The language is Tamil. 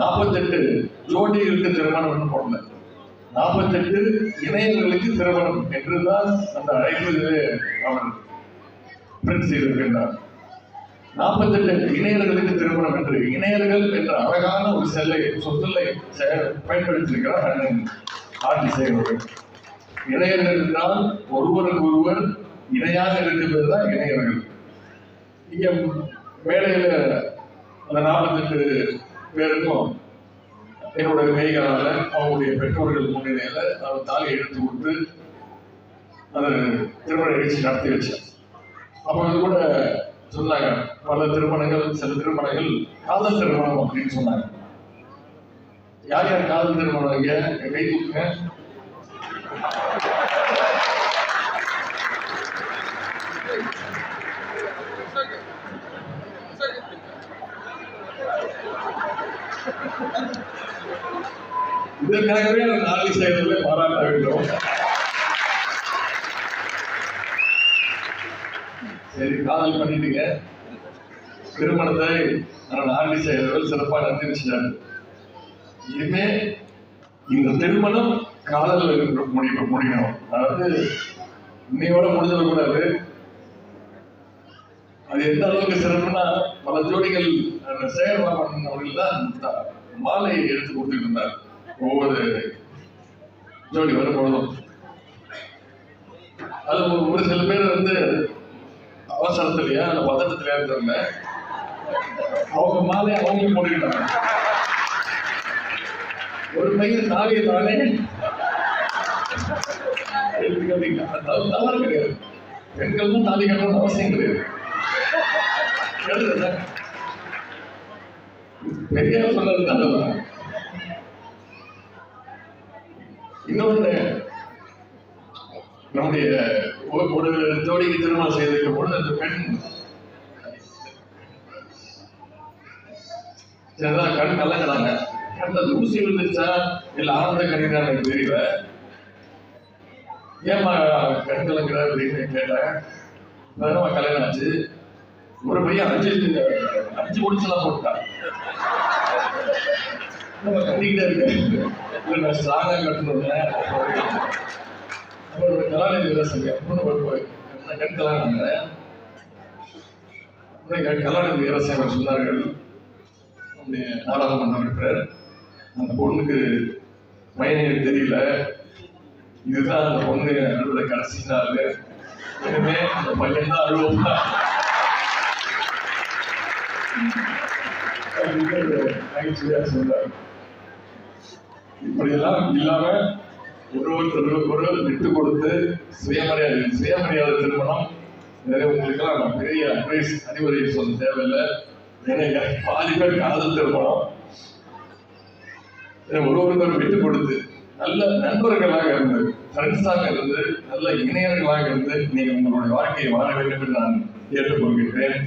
நாற்பத்தெட்டு ஜோடிகளுக்கு திருமணம் போடல. நாற்பத்தெட்டு இணையர்களுக்கு திருமணம் என்றுதான் அந்த அழைப்பிலே அவர் பிரிண்ட் செய்திருக்கின்றார். நாற்பத்தெட்டு இணையர்களுக்கு திருமணம் என்று இணையர்கள் என்ற அழகான ஒரு செல்லை சொற்களை பயன்படுத்தியிருக்கிறார் அண்ணன் ஆட்சி செய்வர்கள் இணையர்கள் என்றால் ஒருவருக்கு ஒருவர் இணையாக இருக்கின்றது தான் இணையர்கள். இங்கே மேடையில அந்த நாற்பத்தெட்டு பேருக்கும் என்னுடைய கைகளால அவங்களுடைய பெற்றோர்கள் முன்னிலையில் அவர் தாலியை எடுத்து கொடுத்து அது திருமண நிகழ்ச்சி நடத்தி வச்சேன் அப்போ இது கூட சொன்னாங்க பல திருமணங்கள் சில திருமணங்கள் காதல் திருமணம் அப்படின்னு சொன்னாங்க. யார் யார் காதல் திருமணம்? இங்க என் கை தூக்குங்க இதற்காகவே நான் நாளை செய்ததில் பாராட்ட வேண்டும். சரி காதல் பண்ணிட்டீங்க. திருமணத்தை நான் ஆண்டி சைடில் சிறப்பாக நடத்தி இனிமே இந்த திருமணம் காதல் முடியும் அதாவது இன்னையோட முடிஞ்சிடக்கூடாது அது எந்த அளவுக்கு சிறப்புனா பல ஜோடிகள் அந்த சேகர்பாபன் அவர்கள் தான் மாலையை மாலை எடுத்து கொடுத்துட்டு இருந்தார் ஒவ்வொரு ஜோடி வரும்பொழுதும். அது ஒரு- சில பேர் வந்து அவசரத்திலேயே அந்த பதட்டத்திலேயே இருந்தாங்க அவங்க மாலையை அவங்களும் போட்டுக்கிட்டாங்க. ஒரு பையன் தாலியை தானே தவறு கிடையாது. பெண்கள் தான் தாலி கட்டணும்னு அவசியம் கிடையாது. எழுதுறேன். பெரியார் சொன்னது நல்லதான் இன்னொன்று நம்முடைய ஒரு- ஒரு ஜோடிக்கு திருமணம் செய்திருக்கும் பொழுது அந்த பெண் சரிதான் கண் கலங்குறாங்க. கண்ட தூசி விழுந்துச்சா இல்ல ஆனந்த கணிதான் எனக்கு தெரியல. ஏமா கண் கலங்குற அப்படின்னு கேட்டேன் வேறமா கல்யாணம் ஆச்சு ஒரு பையன் அஞ்சு அஞ்சு முடிச்செல்லாம் போட்டான் நம்ம கட்டிக்கிட்டே இருக்கேன் இல்லை நான் ஸ்ட்ராங்காக கட்டணுங்க அப்புறம் கலாநிதி விவசாயி அப்புறம் ஒரு போய் கண் கலாநிதி? விவசாயம் சொன்னார்கள். நம்முடைய நாடாளுமன்ற உறுப்பினர் அந்த பொண்ணுக்கு பையனுக்கு தெரியல. இதுதான் அந்த பொண்ணு அழுத கடைசி நாள். இனிமே அந்த பையன் தான் அழுவா நகைச்சுவையா இப்படியெல்லாம் இல்லாம ஒரு விட்டு கொடுத்து சுயமரியாதை சுயமரியாதை திருமணம். நிறைய உங்களுக்கெல்லாம் நான் பெரிய அட்வைஸ் அறிவுரை சொல்ல தேவையில்லை. ஏன்னா பாதி பேர் காதல் திருமணம். ஒருவருக்கொரு விட்டு கொடுத்து நல்ல நண்பர்களாக இருந்து ஃப்ரெண்ட்ஸாக இருந்து நல்ல இணையர்களாக இருந்து நீங்க உங்களுடைய வாழ்க்கையை வாழ வேண்டும் என்று நான் கேட்டுக்கொள்கின்றேன்.